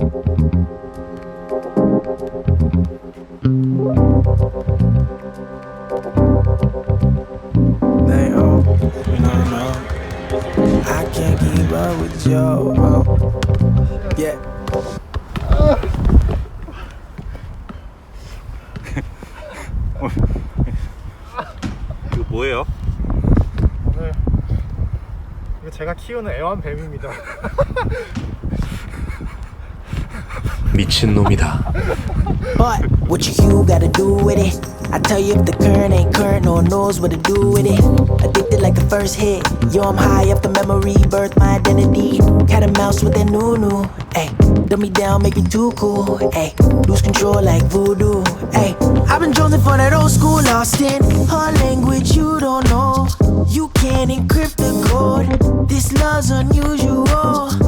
이거 뭐예요? 키우는 애완 뱀입니다. 미친놈이다. But what you gotta do with it? I tell you if the current ain't current, no one knows what to do with it. Addicted like a first hit. Yo, I'm high up the memory, birth my identity. Cat and mouse with that new new. Ay, dumb me down, make me too cool. Ay, lose control like voodoo. Ay, I've been chosen for that old school, lost in her language you don't know. You can't encrypt the code. This love's unusual.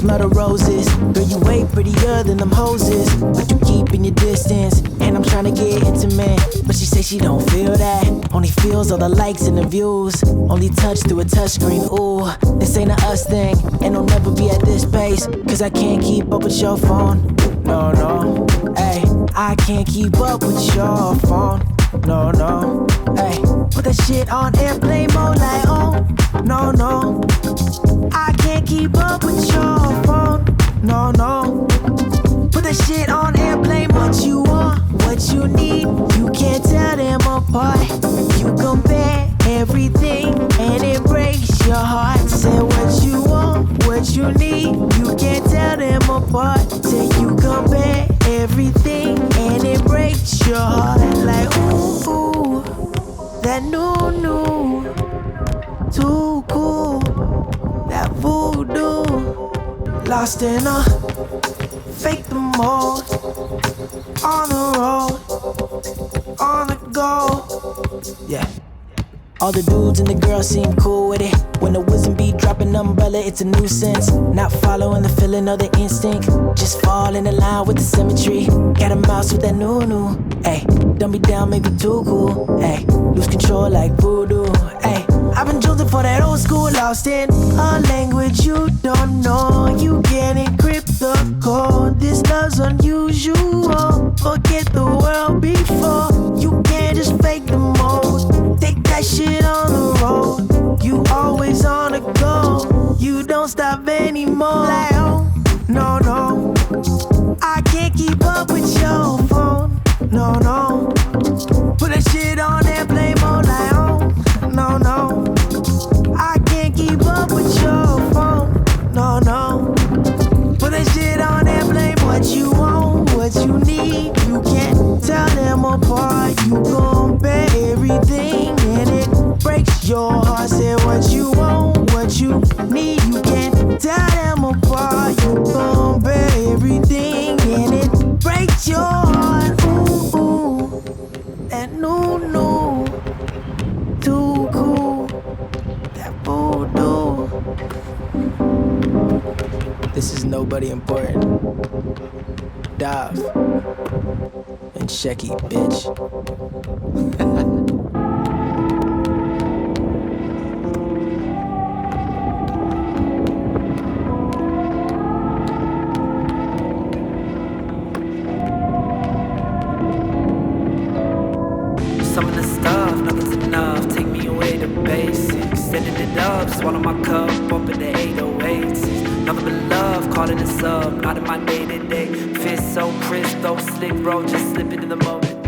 Smell the roses. Girl, you way prettier than them hoses. But you keeping your distance. And I'm trying to get intimate. But she say she don't feel that. Only feels all the likes and the views. Only touch through a touchscreen. Ooh, this ain't a us thing. And I'll never be at this pace. Cause I can't keep up with your phone. No, no. Hey, I can't keep up with your phone. No, no. Hey, put that shit on airplane mode like, no, no. I can't keep up with your phone. No, no. Put that shit on airplane. What you want, what you need, you can't tell them apart. You compare everything and it breaks your heart. Say what you want, what you need, you can't tell them apart. You compare everything and it breaks your heart. Like ooh, ooh that new new, lost in a fake the mode, on the road, on the go, yeah. All the dudes and the girls seem cool with it. When the wisdom be dropping umbrella, it's a nuisance. Not following the feeling or the instinct. Just fall in line with the symmetry. Got a mouse with that new new. don't be down, make me too cool. Ay, lose control like voodoo. Ay, I've been chosen for that old school, lost in a language you don't know. Your heart. Say what you want, what you need, you can't tell them apart. You compare everything and it breaks your heart. Ooh, ooh, that new, new, too cool, that voodoo. This is nobody important. Dive and Shecky, bitch. Some of the stuff, nothing's enough. Take me away to basics. Sending it up, swallow my cup, bumping the 808s. Nothing but love, calling it sub, not in my day to day. Fist so crisp, though slick, bro, just slip into the moment.